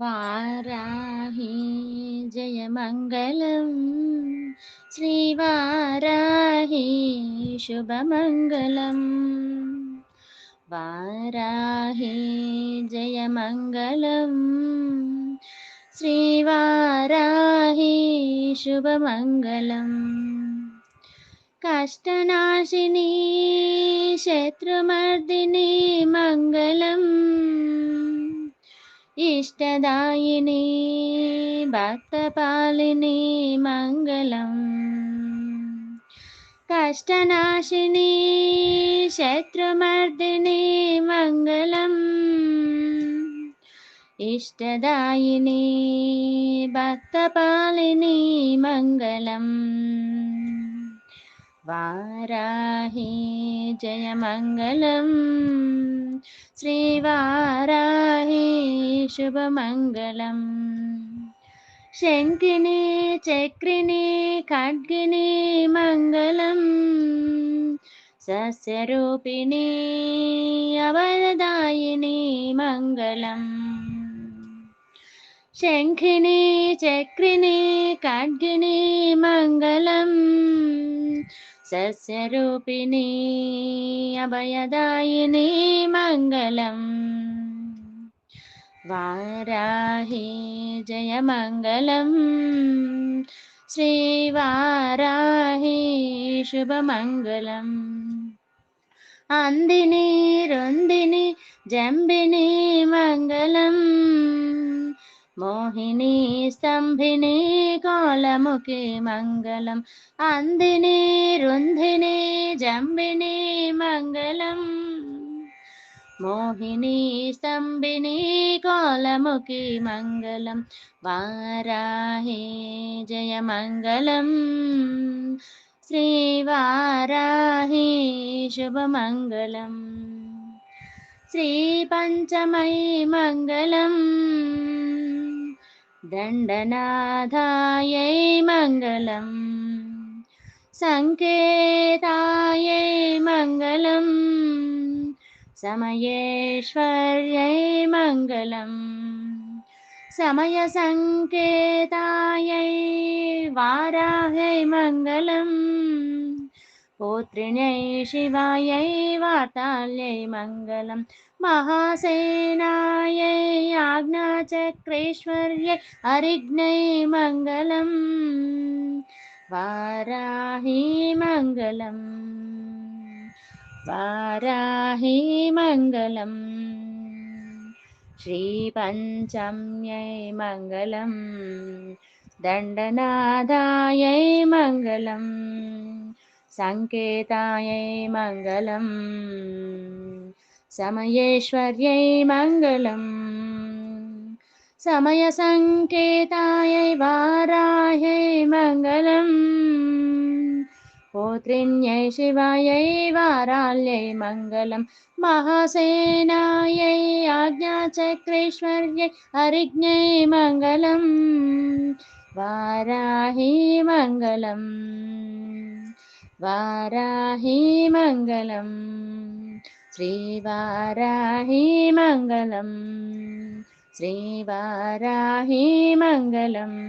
వారాహి జయమంగళం. శ్రీవారాహి శుభమంగళం. వారాహి జయమంగళం. శ్రీవారాహి శుభమంగళం. కష్టనాశిని శత్రుమర్దిని మంగళం. ఇష్టదాయిని భక్తపాలిని మంగళం. కష్టనాశిని శత్రుమర్దిని మంగళం. ఇష్టదాయిని భక్తపాలిని మంగళం. వారాహి జయమంగళం. శ్రీవార శుభమంగళం. శంకిని చక్రిని ఖడ్గిని మంగళం. సస్యరూపిణి అవరదాయిని మంగళం. శంఖిని చక్రిని ఖడ్గిని మంగళం. సస్యరూపిణి అభయదాయిని మంగళం. వారాహి జయమంగళం. శ్రీవారాహి శుభమంగళం. అందిని రొందిని జంబిని మంగళం. మోహిని స్తంభిని కోలముఖి మంగళం. అందిని రుంధిని జంబిని మంగళం. మోహిని స్తంభిని కోలముఖి మంగళం. వారాహే వారాహి జయమంగళం. శ్రీవారాహి శుభమంగళం. శ్రీ పంచమై మంగళం. దండనాథాయై మంగళం. సంకేతాయై समयेश्वर्यै मङ्गलम् समयसङ्केतायै वाराह्यै मङ्गलम् पोत्रिण्यै शिवायै वार्ताल्यै मङ्गलं महासेनायै आज्ञाचक्रेश्वर्यै हरिघ्नै मङ्गलम् वाराही मङ्गलम् वाराही मङ्गलम्। श्रीपञ्चम्यै मङ्गलम्। दण्डनादायै मङ्गलम्। सङ्केतायै मङ्गलम्। समयेश्वर्यै मङ्गलम्। समयसङ्केतायै वाराह्यै मङ्गलम् पुत्रिण्यै शिवायै वाराल्यै मङ्गलम् महासेनायै आज्ञाचक्रेश्वर्यै हरिज्ञै मङ्गलम् वाराही मङ्गलम् वाराही मङ्गलम् श्रीवाराही मङ्गलम् श्रीवाराही मङ्गलम्